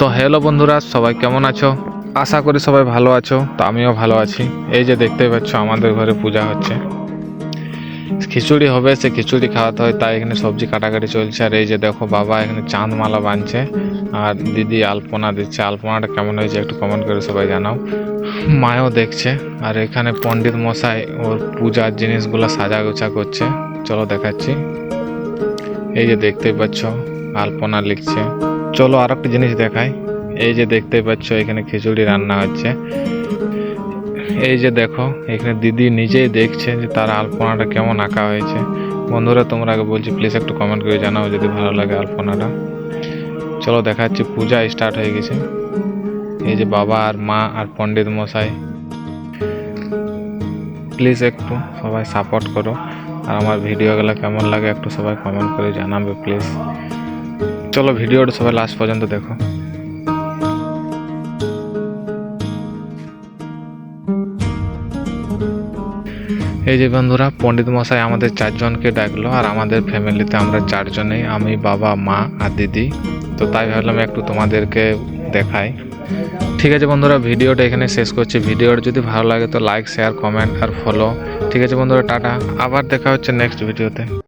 তো হ্যালো বন্ধুরা, সবাই কেমন আছো? আশা করি সবাই ভালো আছো, তো আমিও ভালো আছি। এই যে দেখতেই পাচ্ছ, আমাদের ঘরে পূজা হচ্ছে। খিচুড়ি হবে, সে খিচুড়ি খাওয়াতে হয়, তাই এখানে সবজি কাটাকাটি চলছে। আর এই যে দেখো, বাবা এখানে চাঁদ মালা বাঁধছে আর দিদি আলপনা দিচ্ছে। আলপনাটা কেমন হয়েছে একটু কমেন্ট করে সবাই জানাও। মায়ও দেখছে, আর এখানে পণ্ডিত মশাই ওর পূজার জিনিসগুলো সাজা গোছা করছে। চলো দেখাচ্ছি। এই যে দেখতেই পাচ্ছ, আলপনা লিখছে। চলো আর একটা জিনিস দেখাই। এই যে দেখতেই পাচ্ছ, এখানে খিচুড়ি রান্না হচ্ছে। এই যে দেখো, এখানে দিদি নিজেই দেখছে যে তার আলপনাটা কেমন আঁকা হয়েছে। বন্ধুরা, তোমরা আগে বলছি প্লিজ একটু কমেন্ট করে জানাও যদি ভালো লাগে আলপনাটা। চলো দেখাচ্ছি, পূজা স্টার্ট হয়ে গেছে। এই যে বাবা আর মা আর পণ্ডিত মশাই। প্লিজ একটু সবাই সাপোর্ট করো। আর আমার ভিডিওগুলো কেমন লাগে একটু সবাই কমেন্ট করে জানাবে প্লিজ চলো ভিডিওটা সবাই লাস্ট পর্যন্ত দেখো। এই যে বন্ধুরা, পণ্ডিত মশাই আমাদের চারজনকে ডাকলো আর আমাদের ফ্যামিলিতে আমরা চারজনেই, আমি, বাবা, মা আর দিদি। তো তাই ভাবলাম একটু তোমাদেরকে দেখাই। ঠিক আছে বন্ধুরা, ভিডিওটা এখানে শেষ করছি। ভিডিওটা যদি ভালো লাগে তো লাইক শেয়ার কমেন্ট আর ফলো ঠিক আছে বন্ধুরা, টাটা। আবার দেখা হচ্ছে নেক্সট ভিডিওতে